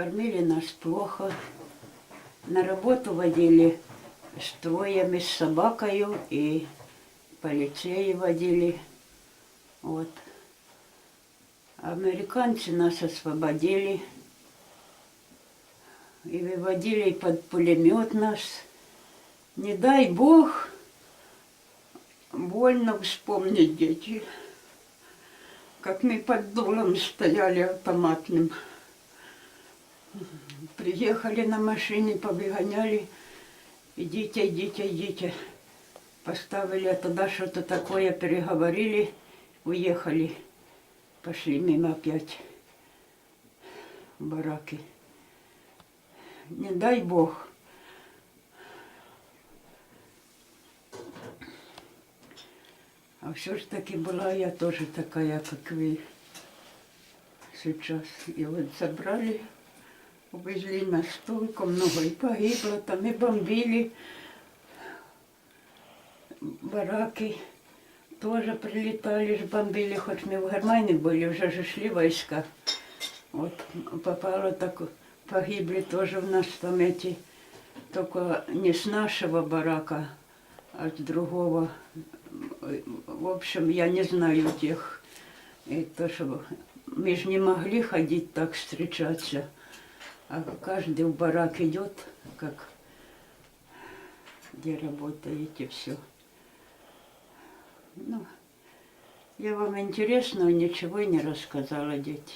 Кормили нас плохо. На работу водили с троями, с собакою и полицеи водили. Вот. Американцы нас освободили и выводили под пулемет нас. Не дай бог, больно вспомнить, дети, как мы под дулом стояли автоматным. Приехали на машине, побегоняли. Идите, идите, идите. Поставили туда что-то такое, переговорили, уехали. Пошли мимо опять в бараки. Не дай Бог. А все ж таки была я тоже такая, как вы сейчас. И вот забрали, увезли на стойку, много и погибло, там и бомбили бараки. Тоже прилетали, ж бомбили, хоть мы в Германии были, уже же шли войска. Вот попало так, погибли тоже в нас там эти, только не с нашего барака, а с другого. В общем, я не знаю тех. И то, что мы же не могли ходить так встречаться. А каждый в барак идет, как где работаете, все. Ну, я вам интересного ничего не рассказала, дети.